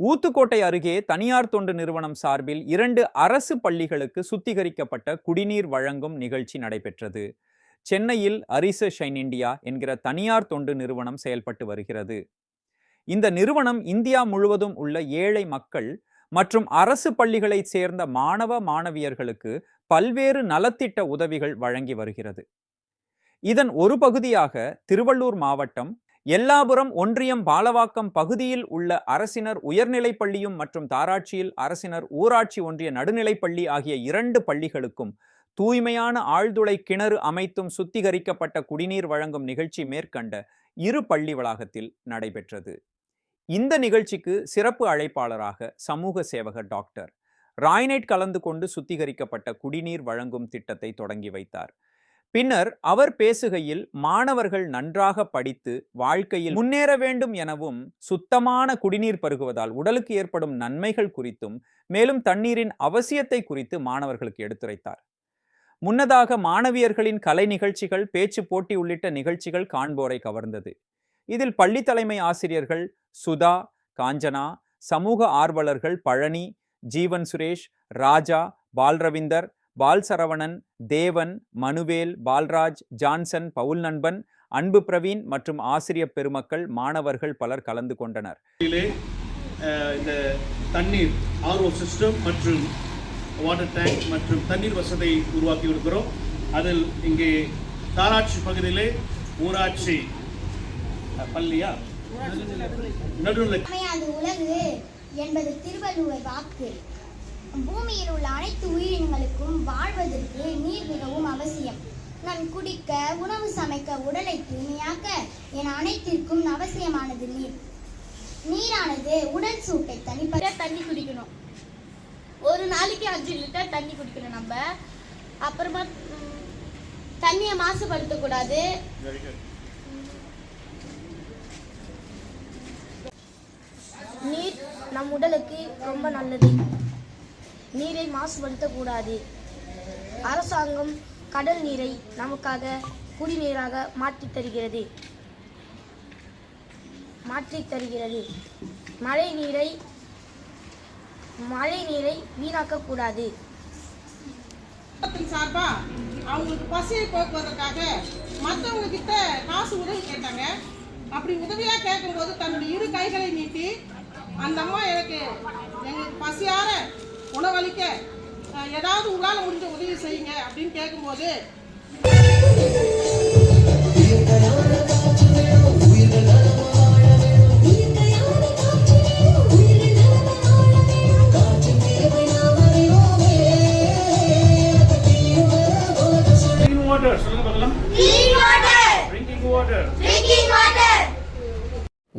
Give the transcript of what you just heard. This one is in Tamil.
ஊத்துக்கோட்டை அருகே தனியார் தொண்டு நிறுவனம் சார்பில் இரண்டு அரசு பள்ளிகளுக்கு சுத்திகரிக்கப்பட்ட குடிநீர் வழங்கும் நிகழ்ச்சி நடைபெற்றது. சென்னையில் அரிச ஷைன் இண்டியா என்கிற தனியார் தொண்டு நிறுவனம் செயல்பட்டு வருகிறது. இந்த நிறுவனம் இந்தியா முழுவதும் உள்ள ஏழை மக்கள் மற்றும் அரசு பள்ளிகளைச் சேர்ந்த மாணவ மாணவியர்களுக்கு பல்வேறு நலத்திட்ட உதவிகள் வழங்கி வருகிறது. இதன் ஒரு பகுதியாக திருவள்ளூர் மாவட்டம் எல்லாபுரம் ஒன்றியம் பாலவாக்கம் பகுதியில் உள்ள அரசினர் உயர்நிலைப் பள்ளியும் மற்றும் தாராட்சியில் அரசினர் ஊராட்சி ஒன்றிய நடுநிலைப்பள்ளி ஆகிய இரண்டு பள்ளிகளுக்கும் தூய்மையான ஆழ்துளை கிணறு அமைத்தும் சுத்திகரிக்கப்பட்ட குடிநீர் வழங்கும் நிகழ்ச்சி மேற்கண்ட இரு பள்ளி வளாகத்தில் நடைபெற்றது. இந்த நிகழ்ச்சிக்கு சிறப்பு அழைப்பாளராக சமூக சேவகர் டாக்டர். ராய்னைட் கலந்து கொண்டு சுத்திகரிக்கப்பட்ட குடிநீர் வழங்கும் திட்டத்தை தொடங்கி வைத்தார். பின்னர் அவர் பேசுகையில் மாணவர்கள் நன்றாக படித்து வாழ்க்கையில் முன்னேற வேண்டும் எனவும் சுத்தமான குடிநீர் பருகுவதால் உடலுக்கு ஏற்படும் நன்மைகள் குறித்தும் மேலும் தண்ணீரின் அவசியத்தை குறித்து மாணவர்களுக்கு எடுத்துரைத்தார். முன்னதாக மாணவியர்களின் கலை நிகழ்ச்சிகள் பேச்சு போட்டி உள்ளிட்ட நிகழ்ச்சிகள் காண்போரை கவர்ந்தது. இதில் பள்ளி தலைமை ஆசிரியர்கள் சுதா காஞ்சனா சமூக ஆர்வலர்கள் பழனி ஜீவன் சுரேஷ் ராஜா பால்ரவிந்தர் பால் சரவணன் தேவன் மனுவேல் பால்ராஜ் ஜான்சன் பவுல் நண்பன் அன்பு பிரவீன் மற்றும் ஆசிரியர் பெருமக்கள் மாணவர்கள் பலர் கலந்து கொண்டனர். இந்த தண்ணீர் ஆர்ஓ சிஸ்டம் மற்றும் வாட்டர் டேங்க் மற்றும் தண்ணீர் வசதியை உருவாக்கி இருக்கிறோம் அதில் இங்கே தாராட்சி பகுதியிலே ஊராட்சி பள்ளியா? நடுநிலை என்பது திருவள்ளுவர் வாக்கு. பூமியில் உள்ள அனைத்து உயிரினங்களுக்கும் வாழ்வதற்கு நீர் மிகவும் அவசியம். நான் குடிக்க உணவு சமைக்க உடலை தூய்மையாக்க என அனைத்திற்கும் அவசியமானது நீர். நீரானது உடல் சூட்டை தனிப்பட லிட்டர் தண்ணி குடிக்கணும். ஒரு நாளைக்கு அஞ்சு லிட்டர் தண்ணி குடிக்கணும் நம்ம. அப்புறமா தண்ணியை மாசுபடுத்தக்கூடாது. நீர் நம் உடலுக்கு ரொம்ப நல்லது. நீரை மாசுபடுத்தக்கூடாது. அரசாங்கம் கடல் நீரை நமக்காக குடிநீராக மாற்றித் தருகிறது. மாற்றித் தருகிறது. மழை நீரை மழை நீரை வீணாக்கக்கூடாது. சார்பா அவங்களுக்கு பசியை போக்குவதற்காக மற்றவங்க கிட்ட காசு உதவி கேட்டாங்க. அப்படி உதவியா கேட்கும்போது தன்னுடைய இரு கைகளை நீட்டி அந்த அம்மா எனக்கு எங்களுக்கு பசியார உணவளிக்க ஏதாவது உங்களால் முடிஞ்ச உதவி செய்யுங்க அப்படின்னு கேட்கும்போது ட்ரிங்கிங் வாட்டர் சொல்லுங்க பார்க்கலாம். Drinking water